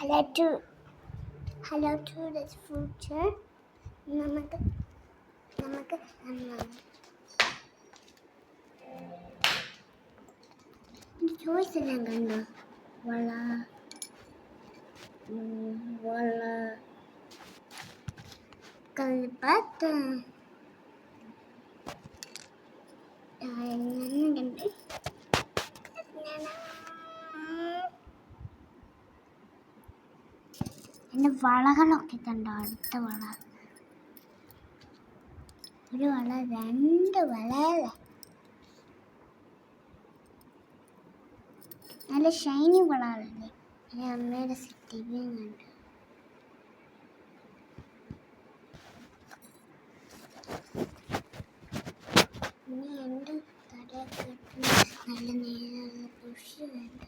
Hello to hello to the future നമുക്ക് നമുക്ക് ചോദിച്ചില്ല കണ്ടോ വള വള കൽപ്പത്ത് ഞാൻ കണ്ടേ എൻ്റെ വളകളൊക്കെ കണ്ടോ അടുത്ത വള ഒരു വള രണ്ട് വളയല്ലേ നല്ല ഷൈനി വളകളല്ലേ എൻ്റെ അമ്മയുടെ സിറ്റിയും കണ്ടു ഇനി എൻ്റെ തലയിൽ നല്ല നീള കൃഷി വേണ്ട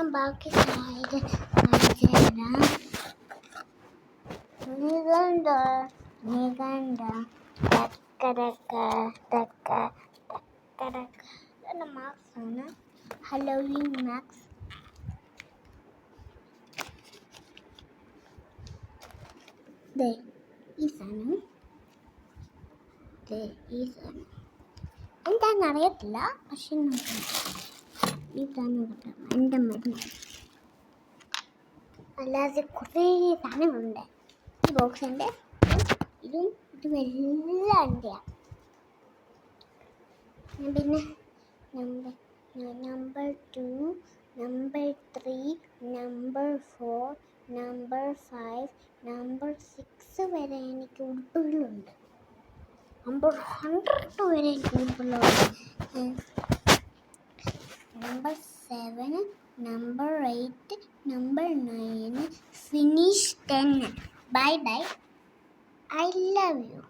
ഞാൻ ബാക്കി സ്ലൈഡ് കാണിച്ചു തരാം നീ കണ്ട നീ കണ്ട ടക്കടക്ക ടക്ക ടക്കടക്ക ഇതെന്നെ മാർക്സ് ആണ് ഹലോവിൻ മാക്സ് ദേ ഈ സാധനം ദേ ഈ സാധനം എന്താണെന്ന് അറിയത്തില്ല പക്ഷെ നോക്കാം ഇതാണ് എൻ്റെ മരുന്ന് അല്ലാതെ കുറേ സാധനങ്ങളുണ്ട് ഈ ബോക്സ് എൻ്റെ ഇതും ഇതും എല്ലാം എൻ്റെയാണ് പിന്നെ number number two number three number four number five number six വരെ എനിക്ക് ഉടുപ്പുകളുണ്ട് നമ്പർ ഹൺഡ്രഡ് വരെ എനിക്ക് ഉടുപ്പുകളുണ്ട് number 7, number 8, number 9, finish 10. Bye bye. I love you.